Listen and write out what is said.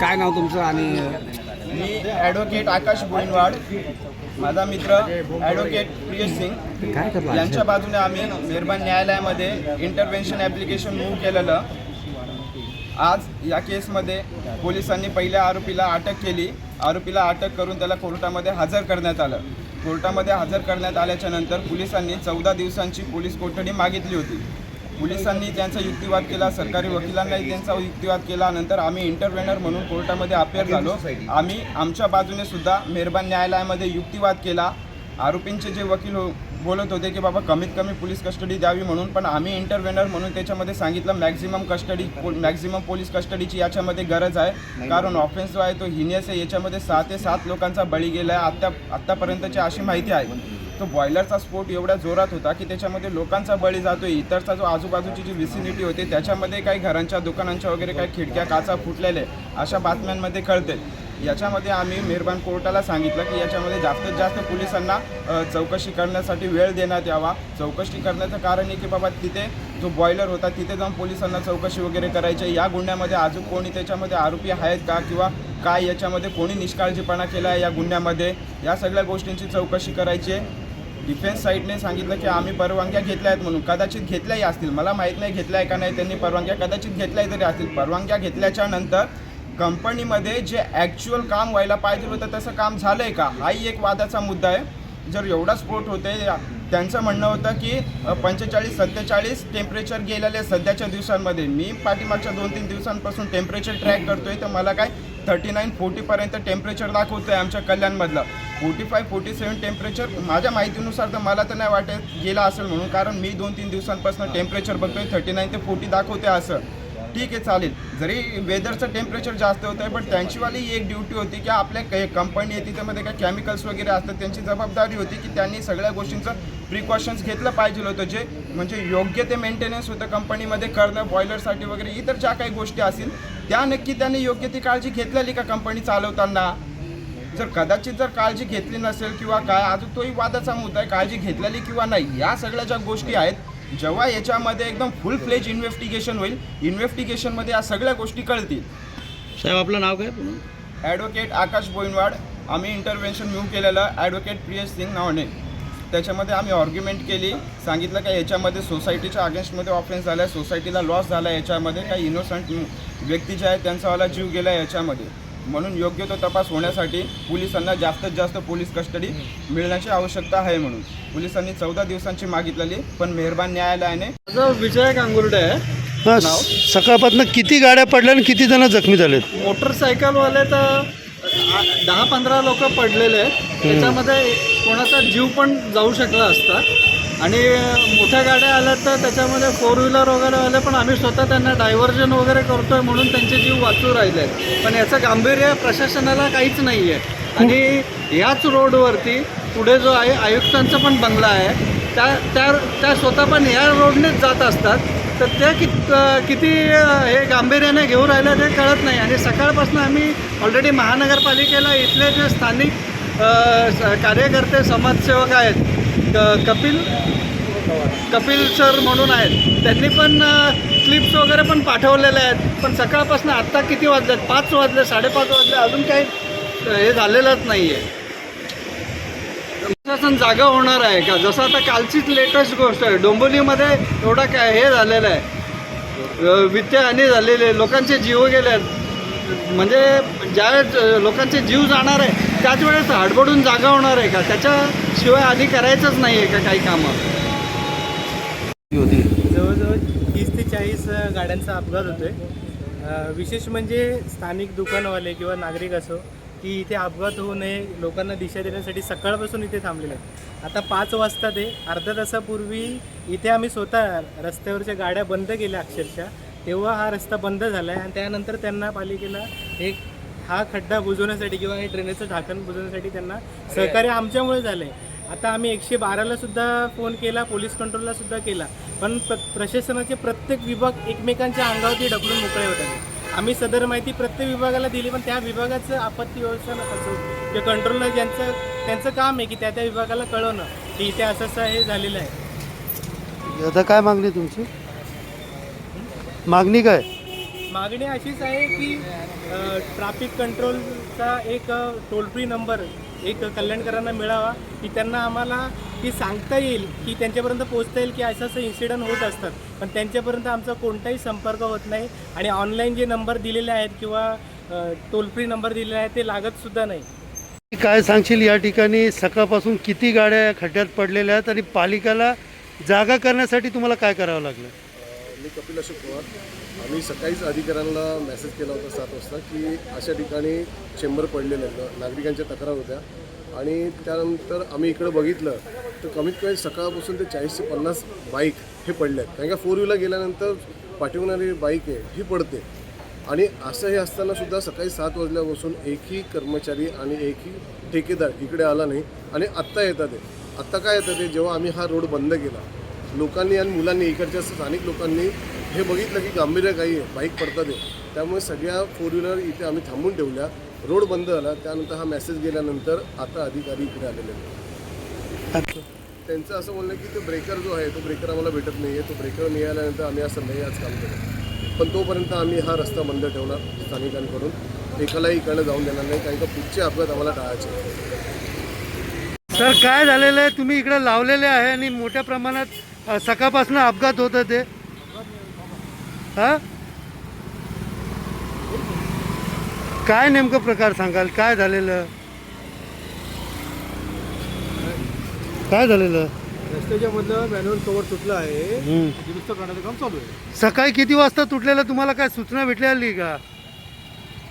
काय नाव तुमचं आणि मी ॲडव्होकेट आकाश गोविंदवाड माझा मित्र ॲडव्होकेट प्रियश सिंग. यांच्या बाजूने आम्ही मेहरबान न्यायालयामध्ये इंटरव्हेन्शन ॲप्लिकेशन मूव्ह केलेलं. आज या केसमध्ये पोलिसांनी पहिल्या आरोपीला अटक केली. आरोपीला अटक करून त्याला कोर्टामध्ये हजर करण्यात आलं. कोर्टामध्ये हजर करण्यात आल्याच्यानंतर पोलिसांनी चौदा दिवसांची पोलीस कोठडी मागितली होती. पोलिसांनी त्यांचा युक्तिवाद केला सरकारी वकिलांनाही त्यांचा युक्तिवाद केला. नंतर आम्ही इंटरव्हेनर म्हणून कोर्टामध्ये अपेअर झालो. आम्ही आमच्या बाजूने सुद्धा मेहरबान न्यायालयामध्ये युक्तिवाद केला. आरोपींचे जे वकील हो बोलत होते की बाबा कमीत कमी पोलीस कस्टडी द्यावी म्हणून. पण आम्ही इंटरव्हेनर म्हणून त्याच्यामध्ये सांगितलं मॅक्झिमम कस्टडी मॅक्झिमम पोलीस कस्टडीची याच्यामध्ये गरज आहे. कारण ऑफेन्स जो आहे तो हिनियस आहे. याच्यामध्ये सहा ते सात लोकांचा बळी गेला आहे आत्ता आत्तापर्यंतची अशी माहिती आहे. तो बॉयलरचा स्फोट एवढ्या जोरात होता की त्याच्यामध्ये लोकांचा बळी जातोय इतरचा जो आजूबाजूची जी विसिनिटी होती त्याच्यामध्ये काही घरांच्या दुकानांच्या वगैरे काही खिडक्या काचा फुटलेले अशा बातम्यांमध्ये कळते. याच्यामध्ये आम्ही मेहरबान कोर्टाला सांगितलं की याच्यामध्ये जास्तीत जास्त पोलिसांना चौकशी करण्यासाठी वेळ देण्यात यावा. चौकशी करण्याचं कारण आहे की बाबा तिथे जो बॉयलर होता तिथे जाऊन पोलिसांना चौकशी वगैरे करायची. या गुन्ह्यामध्ये अजून कोणी त्याच्यामध्ये आरोपी आहेत का किंवा काय याच्यामध्ये कोणी निष्काळजीपणा केला आहे या गुन्ह्यामध्ये? या सगळ्या गोष्टींची चौकशी करायची आहे. डिफेन्स साईडने सांगितलं की आम्ही परवानग्या घेतल्या आहेत म्हणून. कदाचित घेतल्याही असतील. मला माहीत नाही घेतल्या आहे का नाही त्यांनी परवानग्या कदाचित घेतल्याही तरी असतील. परवानग्या घेतल्याच्या नंतर कंपनीमध्ये जे ॲक्च्युअल काम व्हायला पाहिजे होतं तसं काम झालं आहे का? हाही एक वादाचा मुद्दा आहे. जर एवढा स्फोट होते त्यांचं म्हणणं होतं की पंचेचाळीस सत्तेचाळीस टेम्परेचर गेलेले सध्याच्या दिवसांमध्ये. मी पाठीमागच्या दोन तीन दिवसांपासून टेम्परेचर ट्रॅक करतोय तर मला काय थर्टी नाईन फोर्टीपर्यंत टेम्परेचर दाखवतं आहे आमच्या कल्याणमधलं. Forty five forty seven temperature माझ्या माहितीनुसार तर मला तर नाही वाटत गेला असेल म्हणून कारण मी दोन तीन दिवसांपासून टेम्परेचर बघतोय थर्टी नाईन ते फोर्टी दाखवते असं. ठीक आहे चालेल. जरी वेदरचं टेम्परेचर जास्त होतं आहे पण त्यांचीवाली एक ड्युटी होती की आपल्या काही कंपनी आहे तिथेमध्ये काही केमिकल्स वगैरे असतात त्यांची जबाबदारी होती की त्यांनी सगळ्या गोष्टींचं प्रिकॉशन्स घेतलं पाहिजे होतं जे म्हणजे योग्य ते मेंटेनन्स होतं कंपनीमध्ये करणं बॉयलरसाठी वगैरे इतर ज्या काही गोष्टी असतील त्या नक्की त्यांनी योग्य ती काळजी घेतलेली का कंपनी चालवताना? जर कदाचित जर काळजी घेतली नसेल किंवा काय अजून तोही वादाचा मुद्दा आहे काळजी घेतलेली किंवा नाही या सगळ्या ज्या गोष्टी आहेत जेव्हा याच्यामध्ये एकदम फुल फ्लेज इन्व्हेस्टिगेशन होईल इन्व्हेस्टिगेशनमध्ये या सगळ्या गोष्टी कळतील. साहेब आपलं नाव काय ॲडव्होकेट आकाश बोईनवाड आम्ही इंटरव्हेन्शन मूव्ह केलेलं ॲडव्होकेट प्रियश सिंग नावाने. त्याच्यामध्ये आम्ही ऑर्ग्युमेंट केली. सांगितलं का याच्यामध्ये सोसायटीच्या अगेन्स्टमध्ये ऑफेन्स झाला आहे सोसायटीला लॉस झाला आहे याच्यामध्ये. काही इनोसंट व्यक्ती जे आहेत त्यांचावाला जीव गेला आहे याच्यामध्ये. म्हणून योग्य तो तपास होण्यासाठी पोलिसांना जास्तीत जास्त पोलीस कस्टडी मिळण्याची आवश्यकता आहे म्हणून. पोलिसांनी चौदा दिवसांची मागितलेली पण मेहरबान न्यायालयाने माझं विजय गांगुर्डे आहे. हा सकाळपासून किती गाड्या पडल्या आणि किती जण जखमी झालेत? मोटरसायकलवाले तर दहा पंधरा लोक पडलेले आहेत. त्याच्यामध्ये कोणाचा जीव पण जाऊ शकला असता. आणि मोठ्या गाड्या आल्या तर त्याच्यामध्ये फोर व्हीलर वगैरे आले पण आम्ही स्वतः त्यांना डायव्हर्जन वगैरे करतोय म्हणून त्यांचे जीव वाचू राहिले पण याचं गांभीर्य प्रशासनाला काहीच नाही आहे आणि याच रोडवरती पुढे जो आहे आयुक्तांचा पण बंगला आहे. त्या त्या त्या स्वतः पण या रोडनेच जात असतात. तर ते कित किती हे गांभीर्याने घेऊन राहिलं ते कळत नाही. आणि सकाळपासून आम्ही ऑलरेडी महानगरपालिकेला इथले जे स्थानिक कार्यकर्ते समाजसेवक आहेत क- कपिल कपिल सर म्हणून आहेत त्यांनी पण क्लिप्स वगैरे पण पाठवलेले आहेत. पण सकाळपासून आत्ता किती वाजलेत? पाच वाजले साडेपाच वाजले अजून काही हे झालेलंच नाही आहे प्रशासन जागा होणार आहे का? जसं आता कालचीच लेटेस्ट गोष्ट आहे. डोंबिवलीमध्ये एवढा काय हे झालेलं आहे. वित्तहानी झालेली आहे. लोकांचे जीव गेले आहेत. म्हणजे ज्या वेळेस लोकांचे जीव जाणार आहे त्याच वेळेस हडबडून जागा होणार आहे का? त्याच्याशिवाय आधी करायचंच नाही आहे का काही कामं? जवळजवळ तीस ते चाळीस गाड्यांचा अपघात होतोय. विशेष म्हणजे स्थानिक दुकानवाले किंवा नागरिक असो की इथे अपघात होऊ नये लोकांना दिशा देण्यासाठी सकाळपासून इथे थांबलेले आहेत. आता पाच वाजता ते अर्ध्या तासापूर्वी इथे आम्ही स्वतः रस्त्यावरच्या गाड्या बंद केल्या अक्षरशः. तेव्हा हा रस्ता बंद झाला आहे आणि त्यानंतर त्यांना पालिकेला एक हा खड्डा बुजवण्यासाठी किंवा हे ड्रेनेजचं ढाकण बुजवण्यासाठी त्यांना सहकार्य आमच्यामुळे झालं आहे आता आम्ही एकशे बाराला सुद्धा फोन केला पोलीस कंट्रोलला सुद्धा केला. पण प्र प्रशासनाचे प्रत्येक विभाग एकमेकांच्या अंगावरती ढकलून मोकळे होतात. आम्ही सदर माहिती प्रत्येक विभागाला दिली पण त्या विभागाचं आपत्ती व्यवस्थापन असो किंवा कंट्रोलला ज्यांचं त्यांचं काम आहे की त्या त्या विभागाला कळवणं की इथे असं असं हे झालेलं आहे. आता काय मागणी तुमची? मागणी काय? मागणी अशीच आहे की ट्रॅफिक कंट्रोलचा एक टोल फ्री नंबर एक कल्याणकरांना मिळावा की त्यांना आम्हाला की सांगता येईल की त्यांच्यापर्यंत पोहोचता येईल की असं असं इन्सिडंट होत असतात. पण त्यांच्यापर्यंत आमचा कोणताही संपर्क होत नाही आणि ऑनलाईन जे नंबर दिलेले आहेत किंवा टोल फ्री नंबर दिलेले आहेत ते लागतसुद्धा नाही. काय सांगशील? या ठिकाणी सकाळपासून किती गाड्या खड्ड्यात पडलेल्या आहेत आणि पालिकेला जागा करण्यासाठी तुम्हाला काय करावं लागलं? मी कपिल अशोक पवार. आम्ही सकाळीच अधिकाऱ्यांना मेसेज केला होता सात वाजता की अशा ठिकाणी चेंबर पडलेले होतं नागरिकांच्या तक्रार होत्या. आणि त्यानंतर आम्ही इकडं बघितलं तर कमीत कमी सकाळपासून ते चाळीस ते पन्नास बाईक हे पडले आहेत. कारण का फोर व्हीलर गेल्यानंतर पाठवणारी बाईक आहे ही पडते. आणि असं हे असताना सुद्धा सकाळी सात वाजल्यापासून एकही कर्मचारी आणि एकही ठेकेदार इकडे आला नाही. आणि आत्ता येतात ते. आत्ता काय येतं ते? जेव्हा आम्ही हा रोड बंद केला लोकांनी आणि मुलांनी इकडच्या स्थानिक लोकांनी हे बघितलं की गांभीर्य काही आहे बाईक पडतात आहे त्यामुळे सगळ्या फोर व्हीलर इथे आम्ही थांबून ठेवल्या. रोड बंद झाला त्यानंतर हा मेसेज गेल्यानंतर आता अधिकारी इकडे आलेले आहेत. त्यांचं असं म्हणणं की तो ब्रेकर जो आहे तो ब्रेकर आम्हाला भेटत नाही आहे तो ब्रेकर मिळाल्यानंतर आम्ही असं नाही आज काम केलं पण तोपर्यंत आम्ही हा रस्ता बंद ठेवणार स्थानिकांकडून. एकालाही इकडनं जाऊन देणार नाही. कारण का पुढचे अपघात आम्हाला टाळायचे. सर काय झालेलं आहे? तुम्ही इकडे लावलेले आहे आणि मोठ्या प्रमाणात सकाळपासून अपघात होत ते हा? काय नेमकं प्रकार सांगाल? काय झालेलं? काय झालेलं? रस्त्याच्या मधलं मॅन्युअल कवर तुटलं आहे. दुरुस्त करण्याचं काम चालू आहे. सकाळी किती वाजता तुटलेलं? तुम्हाला काय सूचना भेटली का?